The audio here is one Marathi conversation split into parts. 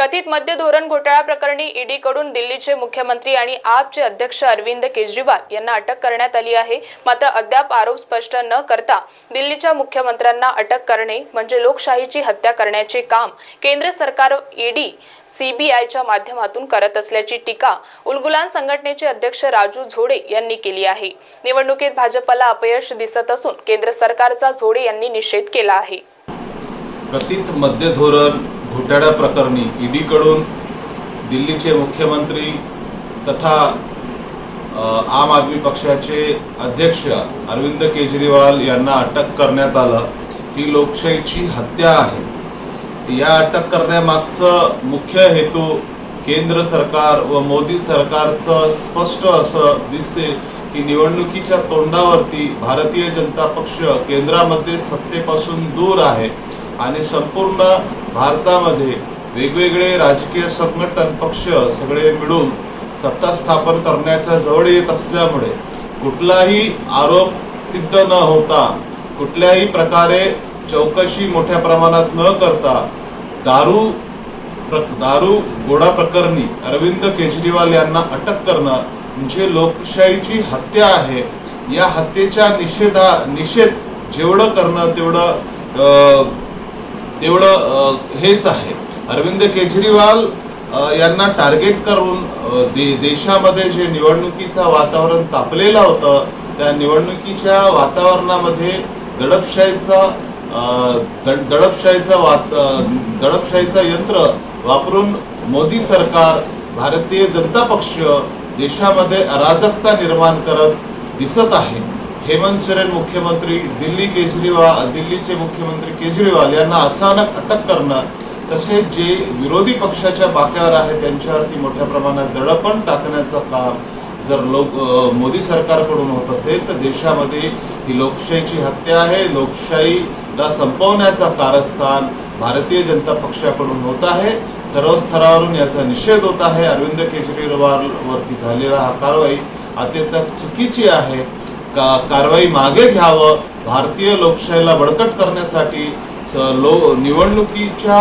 कथित मद्य धोरण घोटाळा प्रकरणी ईडीकडून दिल्लीचे मुख्यमंत्री आणि आपचे अध्यक्ष अरविंद केजरीवाल यांना अटक करण्यात आली आहे. मात्र अद्याप आरोप स्पष्ट न करता दिल्लीच्या मुख्यमंत्र्यांना अटक करणे म्हणजे लोकशाहीची हत्या करण्याचे काम केंद्र सरकार ईडी सीबीआयच्या माध्यमातून करत असल्याची टीका उलगुलान संघटनेचे अध्यक्ष राजू झोडे यांनी केली आहे. निवडणुकीत भाजपला अपयश दिसत असून केंद्र सरकारचा झोडे यांनी निषेध केला आहे. कथित मद्य धोरण घोटाळ्या प्रकरणी ईडीकडून दिल्लीचे मुख्यमंत्री तथा आम आदमी पक्षाचे अध्यक्ष अरविंद केजरीवाल यांना अटक करण्यात आलं. ही लोकशाहीची हत्या आहे. या अटक करण्यामागचं मुख्य हेतू केंद्र सरकार व मोदी सरकारचं स्पष्ट असं दिसते की निवडणुकीच्या तोंडावरती भारतीय जनता पक्ष केंद्रामध्ये सत्तेपासून दूर आहे. आणि संपूर्ण भारतामध्ये वेगवेगळे राजकीय संघटन पक्ष सगळे मिळून सत्ता स्थापन करण्याच्या जवळ येत असल्यामुळे कुठलाही आरोप सिद्ध न होता कुठल्याही प्रकारे चौकशी मोठ्या प्रमाणात न करता दारू प्र- दारू गोडा प्रकरणी अरविंद केजरीवाल यांना अटक करणं म्हणजे लोकशाहीची हत्या आहे. या हत्येच्या निषेधा निषेध जेवढं करणं तेवढं तेवढं हेच आहे. अरविंद केजरीवाल यांना टार्गेट करून दे देशामध्ये जे निवडणुकीचं वातावरण तापलेलं होतं त्या निवडणुकीच्या वातावरणामध्ये दडपशाहीचा दडपशाहीचा वात दडपशाहीचं यंत्र वापरून मोदी सरकार भारतीय जनता पक्ष देशामध्ये अराजकता निर्माण करत दिसत आहे. हेमंत सोरेन मुख्यमंत्री दिल्ली केजरीवाल दिल्लीचे मुख्यमंत्री केजरीवाल यांना अचानक अटक करणं तसेच जे विरोधी पक्षाच्या बाक्यावर आहे त्यांच्यावरती मोठ्या प्रमाणात दडपण टाकण्याचं काम जर लोक मोदी सरकारकडून होत असेल तर देशामध्ये ही लोकशाहीची हत्या आहे. लोकशाहीला संपवण्याचा कारस्थान भारतीय जनता पक्षाकडून होत आहे. सर्व स्तरावरून याचा निषेध होत आहे. अरविंद केजरीवाल वरती झालेला हा कारवाई अत्यंत चुकीची आहे. का कारवाई मागे घ्यावं? भारतीय लोकशाहीला बळकट करण्यासाठी लो निवडणुकीच्या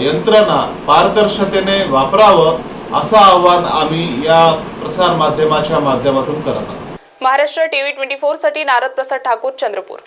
यंत्रणा पारदर्शतेने वापरावं असं आव्हान आम्ही या प्रसार माध्यमाच्या माध्यमातून करत आहोत. महाराष्ट्र टीव्ही ट्वेंटी फोरसाठी नारद प्रसाद ठाकूर चंद्रपूर.